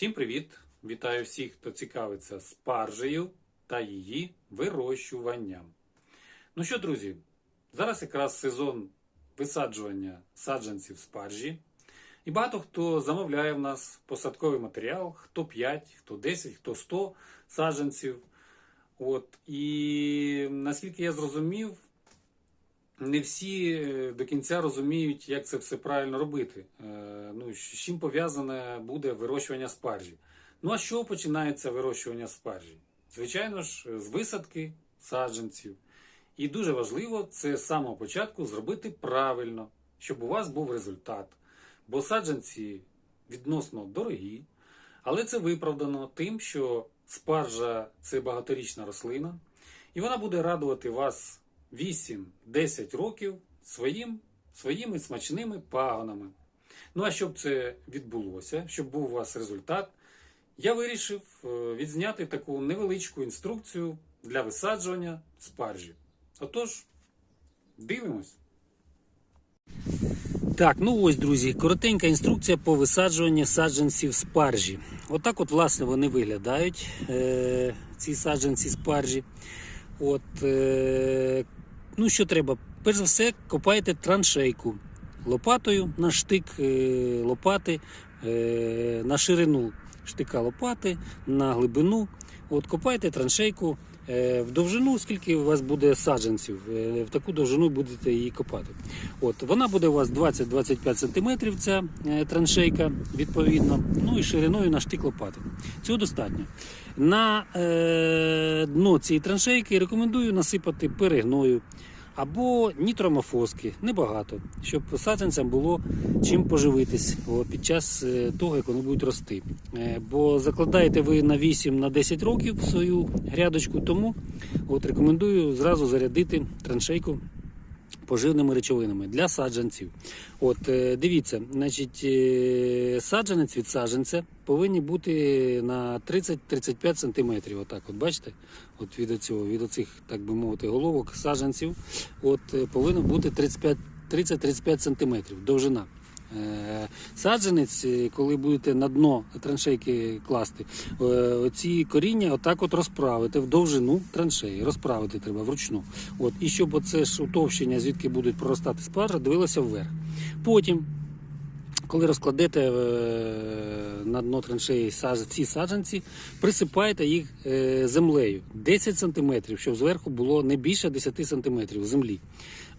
Всім привіт! Вітаю всіх, хто цікавиться спаржею та її вирощуванням. Ну що, друзі, зараз якраз сезон висаджування саджанців спаржі. І багато хто замовляє в нас посадковий матеріал, хто 5, хто 10, хто 100 саджанців. От. І наскільки я зрозумів, не всі е, до кінця розуміють, як це все правильно робити. Е, Ну, з чим пов'язане буде вирощування спаржі. Ну а чого починається вирощування спаржі? Звичайно ж, з висадки саджанців. І дуже важливо це з самого початку зробити правильно, щоб у вас був результат. Бо саджанці відносно дорогі, але це виправдано тим, що спаржа це багаторічна рослина, і вона буде радувати вас 8-10 років своїм, своїми смачними пагонами. Ну а щоб це відбулося, щоб був у вас результат, я вирішив е, відзняти таку невеличку інструкцію для висаджування спаржі. Отож, дивимось. Так, ну ось, друзі, коротенька інструкція по висаджуванню саджанців спаржі. Отак, от, власне, вони виглядають, е, ці саджанці спаржі. От, е, ну, що треба? Перш за все, копайте траншейку лопатою на штик е, лопати, е, на ширину штика лопати, на глибину. От, копайте траншейку в довжину, скільки у вас буде саджанців, е, в таку довжину будете її копати. От, вона буде у вас 20-25 см, ця е, траншейка, відповідно, ну і шириною на штик лопати. Цього достатньо. На е, дно цієї траншейки рекомендую насипати перегною або нітромофоски, небагато, щоб саджанцям було чим поживитись під час е, того, як вони будуть рости. Е, Бо закладаєте ви на 8-10 років свою грядочку, тому от рекомендую зразу зарядити траншейку поживними речовинами для саджанців. От е, дивіться, значить, е, саджанець від саджанця повинні бути на 30-35 см. Отак, от бачите, от від цього, від оцих, так би мовити, головок саджанців, от е, повинно бути 35 30-35 см довжина. Е, Саджанець, е, коли будете на дно траншейки класти, ці коріння отак от розправити в довжину траншеї. Розправити треба вручну. От, і щоб оце ж утовщення, звідки будуть проростати спаржа, дивилося вверх. Потім, коли розкладете е, на дно траншеї ці саджанці, присипайте їх е, землею 10 см, щоб зверху було не більше 10 см землі.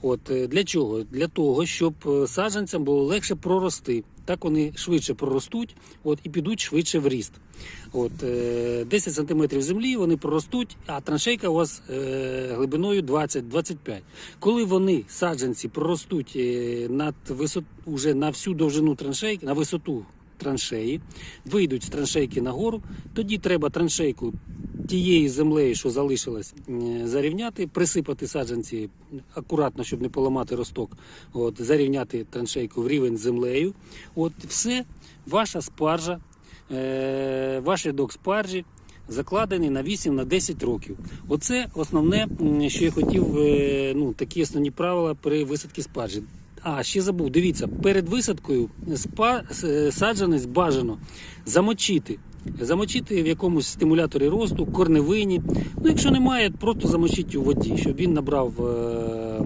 От е, для чого? Для того, щоб саджанцям було легше прорости. Так вони швидше проростуть от, і підуть швидше в ріст. От, е, 10 см землі вони проростуть, а траншейка у вас е, глибиною 20-25. Коли вони, саджанці, проростуть е, над висот, уже на всю довжину траншейки, на висоту траншеї, вийдуть з траншейки нагору, тоді треба траншейку тією землею, що залишилась, е, зарівняти, присипати саджанці акуратно, щоб не поламати росток, от, зарівняти траншейку в рівень з землею. От все, ваша спаржа, е, ваш рядок спаржі закладений на 8 на 10 років. Оце основне, що я хотів, е, ну, такі основні правила при висадці спаржі. А, ще забув, дивіться, перед висадкою спа, саджанець бажано замочити. Замочити в якомусь стимуляторі росту, корневині. Ну, якщо немає, просто замочіть у воді, щоб він набрав е,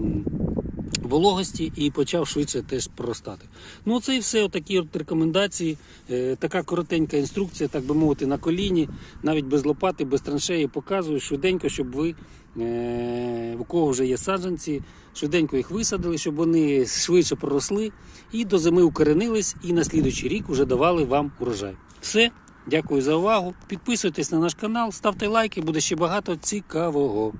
вологості і почав швидше теж проростати. Ну, це і все, отакі от рекомендації, е, така коротенька інструкція, так би мовити, на коліні, навіть без лопати, без траншеї показую швиденько, щоб ви, е, у кого вже є саджанці, швиденько їх висадили, щоб вони швидше проросли і до зими укоренились, і на слідуючий рік вже давали вам урожай. Все. Дякую за увагу. Підписуйтесь на наш канал, ставте лайки, буде ще багато цікавого.